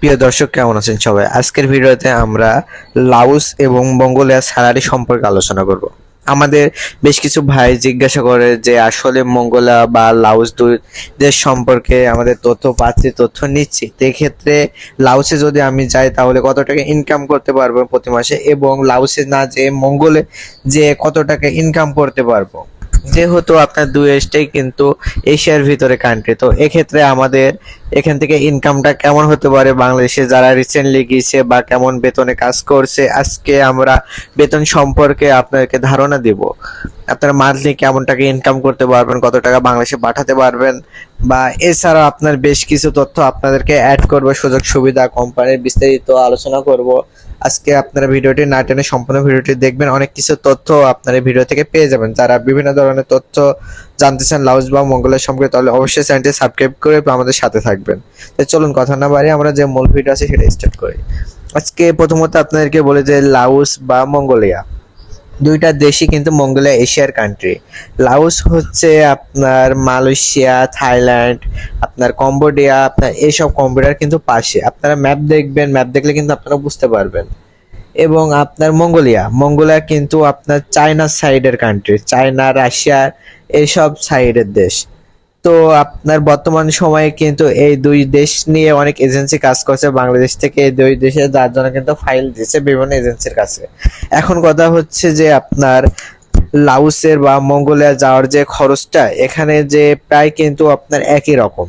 প্রিয় দর্শক, কেমন আছেন সবাই? আজকের ভিডিওতে আমরা লাউস এবং মঙ্গোলিয়ার স্যালারি সম্পর্কে আলোচনা করব। আমাদের বেশ কিছু ভাই জিজ্ঞাসা করে যে আসলে মঙ্গোলিয়া বা লাউস দুই দেশ সম্পর্কে আমাদের তথ্য পাচ্ছি, তথ্য নিচ্ছি। ক্ষেত্রে লাউসে যদি আমি যাই, তাহলে কত টাকা ইনকাম করতে পারব প্রতি মাসে? এবং লাউসে না যে মঙ্গলে যে কত টাকা ইনকাম করতে পারব? যেহেতু আপনার দুই দেশটাই কিন্তু এশিয়ার ভিতরে কান্ট্রি তো এক্ষেত্রে আমাদের এখান থেকে ইনকামটা কেমন হতে পারে বাংলাদেশে? যারা রিসেন্টলি গিয়েছে বা কেমন বেতনে কাজ করছে, আজকে আমরা বেতন সম্পর্কে আপনাদেরকে ধারণা দিব। আপনারা মান্থলি কেমন টাকা ইনকাম করতে পারবেন, কত টাকা বাংলাদেশে পাঠাতে পারবেন, বা এছাড়া আপনার বেশ কিছু তথ্য আপনাদেরকে অ্যাড করব সুযোগ সুবিধা কোম্পানির বিস্তারিত আলোচনা করব। আজকে আপনারা ভিডিওটি না টেনে সম্পূর্ণ ভিডিওটি দেখবেন। অনেক কিছু তথ্য আপনারা ভিডিও থেকে পেয়ে যাবেন। যারা বিভিন্ন ধরনের তথ্য জানতে চান লাউজ বা মঙ্গলের সম্পর্কে, তাহলে অবশ্যই চ্যানেলটি সাবস্ক্রাইব করে আমাদের সাথে থাকবেন। তো চলুন কথা না বাড়ি আমরা যে মূল ভিডিও আছে সেটা স্টার্ট করি। আজকে প্রথমত আপনাদেরকে বলে যে লাউস বা মঙ্গোলিয়া। দুইটা দেশই কিন্তু মঙ্গোলিয়া এশিয়ার কান্ট্রি লাউস হচ্ছে আপনার মালয়েশিয়া, থাইল্যান্ড, আপনার কম্বোডিয়া, আপনার এইসব কম্বোডিয়ার কিন্তু পাশে। আপনারা ম্যাপ দেখবেন ম্যাপ দেখলে কিন্তু আপনারা বুঝতে পারবেন। এবং আপনার মঙ্গোলিয়া মঙ্গোলিয়া কিন্তু আপনার চায়না সাইডের কান্ট্রি চায়না রাশিয়া এইসব সাইডের দেশ। তো আপনার বর্তমান সময়ে কিন্তু এই দুই দেশ নিয়ে অনেক এজেন্সি কাজ করছে। বাংলাদেশ থেকে এই দুই দেশে যার জন্য কিন্তু ফাইল দিচ্ছে বিভিন্ন এজেন্সির কাছে। এখন কথা হচ্ছে যে আপনার লাউসের বা মঙ্গোলিয়া যাওয়ার যে খরচটা, এখানে যে প্রায় কিন্তু আপনার একই রকম।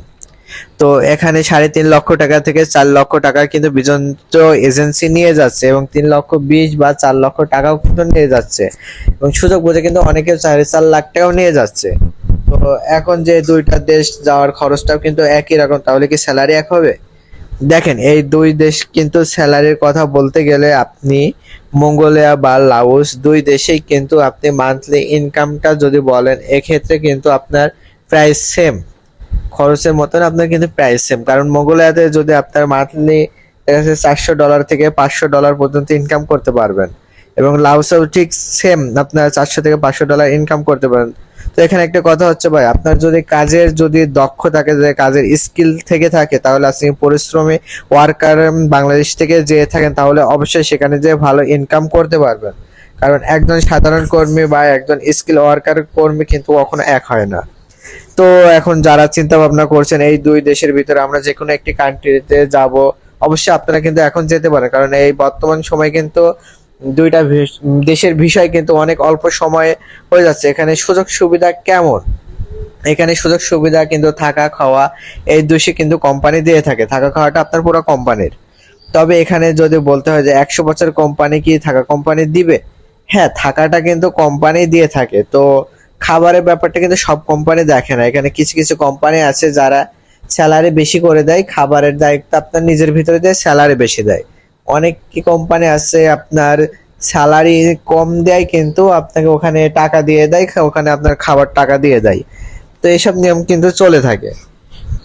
তো এখানে সাড়ে তিন লক্ষ টাকা থেকে চার লক্ষ টাকা কিন্তু বিজন্ত এজেন্সি নিয়ে যাচ্ছে এবং তিন লক্ষ বিশ বা চার লক্ষ টাকাও কিন্তু নিয়ে যাচ্ছে। এবং সুযোগ বুঝে কিন্তু অনেকে সাড়ে চার লাখ টাকাও নিয়ে যাচ্ছে। এখন যে দুইটা দেশ যাওয়ার খরচটাও কিন্তু একই রকম, তাহলে কি স্যালারি এক হবে? দেখেন, এই দুই দেশ কিন্তু স্যালারির কথা বলতে গেলে আপনি মঙ্গোলিয়া বা লাউস দুই দেশেই কিন্তু আপনি মান্থলি ইনকামটা যদি বলেন, এক্ষেত্রে কিন্তু আপনার প্রায় সেম খরচের মতন আপনার কিন্তু প্রাইস সেম কারণ মঙ্গোলিয়াতে যদি আপনার মান্থলি চারশো ডলার থেকে পাঁচশো ডলার পর্যন্ত ইনকাম করতে পারবেন। এবং লাউসেও ঠিক সেম আপনার চারশো থেকে পাঁচশো ডলার ইনকাম করতে পারেন। তো এখানে একটা কথা হচ্ছে ভাই, আপনার যদি কাজের যদি দক্ষ থাকে, যে কাজের স্কিল থেকে থাকে, তাহলে আপনি পরিশ্রমী ওয়ার্কার বাংলাদেশ থেকে যেয়ে থাকেন, তাহলে অবশ্যই সেখানে যে ভালো ইনকাম করতে পারবেন। কারণ একজন সাধারণ কর্মী বা একজন স্কিল ওয়ার্কার কর্মী কিন্তু কখনো এক হয় না। তো এখন যারা চিন্তা ভাবনা করছেন, এই দুই দেশের ভিতরে আমরা যে কোনো একটি কান্ট্রিতে যাব, অবশ্যই আপনারা কিন্তু এখন যেতে পারেন। কারণ এই বর্তমান সময় কিন্তু দুইটা দেশের বিষয় কিন্তু অনেক অল্প সময়ে হয়ে যাচ্ছে। এখানে সুযোগ সুবিধা কেমন? এখানে সুযোগ সুবিধা কিন্তু থাকা, খাওয়া, এই দুষে কিন্তু কোম্পানি দিয়ে থাকে। থাকা, খাওয়াটা আপনার পুরো কোম্পানির তবে এখানে যদি বলতে হয় যে একশো বছর কোম্পানি কি থাকা কোম্পানি দিবে? হ্যাঁ থাকাটা কিন্তু কোম্পানি দিয়ে থাকে। তো খাবারের ব্যাপারটা কিন্তু সব কোম্পানি দেখে না। এখানে কিছু কিছু কোম্পানি আছে যারা স্যালারি বেশি করে দেয়। খাবারের দায়িত্ব আপনার নিজের ভিতরে দেয় স্যালারি বেশি দেয়। অনেক কোম্পানি আছে, আপনার স্যালারি কম দেয় কিন্তু আপনাকে ওখানে টাকা দিয়ে দেয় ওখানে আপনার খাবার টাকা দিয়ে দেয়। তো এইসব নিয়ম কিন্তু চলে থাকে।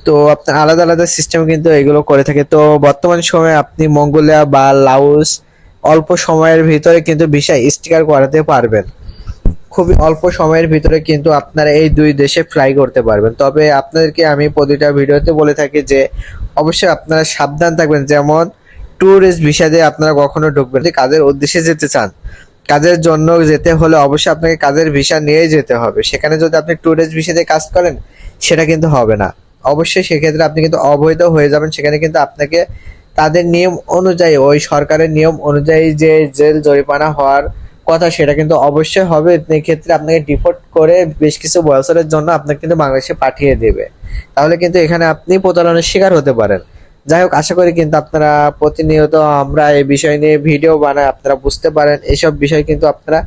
তো আপনার আলাদা আলাদা সিস্টেম কিন্তু এগুলো করে থাকে। তো বর্তমান সময়ে আপনি মঙ্গোলিয়া বা লাউস অল্প সময়ের ভিতরে কিন্তু ভিসা স্টিকার করাতে পারবেন। খুবই অল্প সময়ের ভিতরে কিন্তু আপনারা এই দুই দেশে ফ্লাই করতে পারবেন। তবে আপনাদেরকে আমি প্রতিটা ভিডিওতে বলে থাকি যে, অবশ্যই আপনারা সাবধান থাকবেন। যেমন ট্যুরিস্ট ভিসা দিয়ে আপনারা কখনো ঢুকবেন। যদি কাজের উদ্দেশ্যে যেতে চান, কাজের জন্য যেতে হলে অবশ্যই আপনাকে কাজের ভিসা নিয়েই যেতে হবে। সেখানে যদি আপনি ট্যুরিস্ট ভিসা দিয়ে কাজ করেন, সেটা কিন্তু হবে না। অবশ্যই সেক্ষেত্রে আপনি কিন্তু অবৈধ হয়ে যাবেন। সেখানে কিন্তু আপনাকে তাদের নিয়ম অনুযায়ী, ওই সরকারের নিয়ম অনুযায়ী যে জেল, জরিমানা হওয়ার কথা, সেটা কিন্তু অবশ্যই হবে। ক্ষেত্রে আপনাকে ডিপোর্ট করে বেশ কিছু বছরের জন্য আপনাকে কিন্তু বাংলাদেশে পাঠিয়ে দেবে। তাহলে কিন্তু এখানে আপনি প্রতারণার শিকার হতে পারেন। যাই হোক, আশা করি কিন্তু আপনারা প্রতিনিয়ত আমরা এই বিষয় নিয়ে ভিডিও বানাই, আপনারা বুঝতে পারেন। এসব বিষয় কিন্তু আপনারা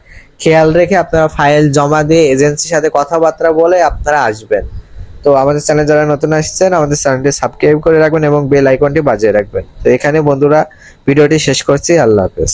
খেয়াল রেখে আপনারা ফাইল জমা দিয়ে এজেন্সির সাথে কথাবার্তা বলে আপনারা আসবেন। তো আমাদের চ্যানেল যারা নতুন আসছেন, আমাদের চ্যানেলটি সাবস্ক্রাইব করে রাখবেন এবং বেল আইকনটি বাজিয়ে রাখবেন। তো এখানে বন্ধুরা ভিডিওটি শেষ করছি। আল্লাহ হাফেজ।